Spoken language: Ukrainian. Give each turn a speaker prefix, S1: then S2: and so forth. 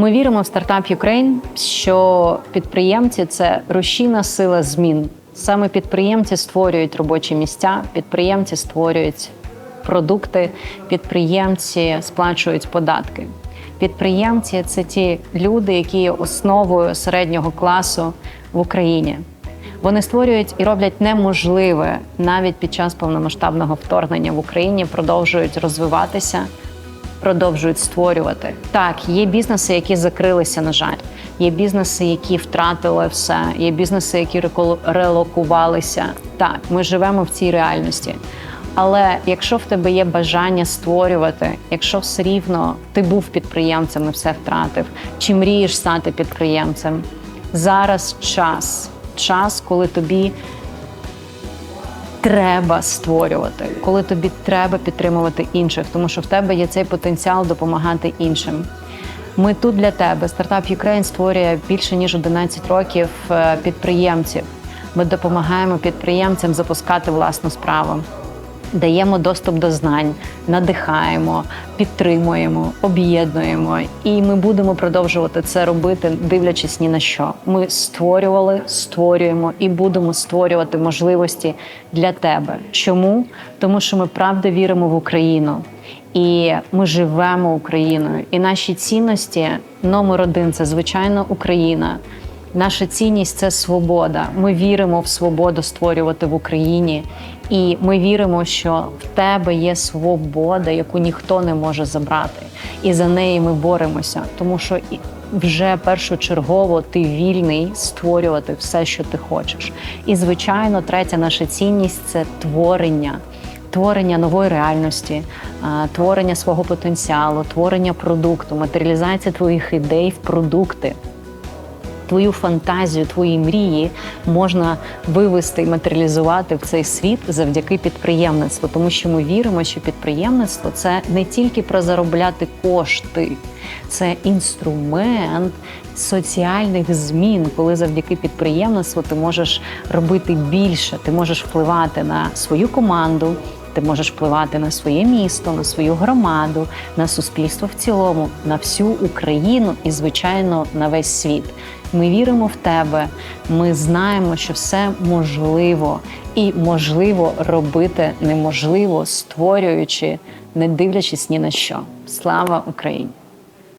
S1: Ми віримо в стартап Ukraine, що підприємці це рушійна сила змін. Саме підприємці створюють робочі місця, підприємці створюють продукти, підприємці сплачують податки. Підприємці це ті люди, які є основою середнього класу в Україні. Вони створюють і роблять неможливе навіть під час повномасштабного вторгнення в Україні, продовжують розвиватися, продовжують створювати. Так, є бізнеси, які закрилися, на жаль. Є бізнеси, які втратили все. Є бізнеси, які релокувалися. Так, ми живемо в цій реальності. Але якщо в тебе є бажання створювати, якщо все рівно ти був підприємцем і все втратив, чи мрієш стати підприємцем, зараз час, час, коли тобі треба створювати, коли тобі треба підтримувати інших, тому що в тебе є цей потенціал допомагати іншим. Ми тут для тебе. Стартап Ukraine створює більше ніж 11 років е, підприємців. Ми допомагаємо підприємцям запускати власну справу. Даємо доступ до знань, надихаємо, підтримуємо, об'єднуємо, і ми будемо продовжувати це робити, дивлячись ні на що. Ми створювали, створюємо і будемо створювати можливості для тебе. Чому? Тому що ми правда віримо в Україну. І ми живемо Україною. І наші цінності номер один це звичайно Україна. Наша цінність це свобода. Ми віримо в свободу створювати в Україні, і ми віримо, що в тебе є свобода, яку ніхто не може забрати. І за неї ми боремося, тому що вже першочергово ти вільний створювати все, що ти хочеш. І звичайно, третя наша цінність це творення. Творення нової реальності, творення свого потенціалу, творення продукту, матеріалізація твоїх ідей в продукти твою фантазію, твої мрії можна вивести і матеріалізувати в цей світ завдяки підприємництву, тому що ми віримо, що підприємництво це не тільки про заробляти кошти, це інструмент соціальних змін, коли завдяки підприємництву ти можеш робити більше, ти можеш впливати на свою команду. Ти можеш впливати на своє місто, на свою громаду, на суспільство в цілому, на всю Україну і, звичайно, на весь світ. Ми віримо в тебе. Ми знаємо, що все можливо, і можливо робити неможливо, створюючи, не дивлячись ні на що. Слава Україні!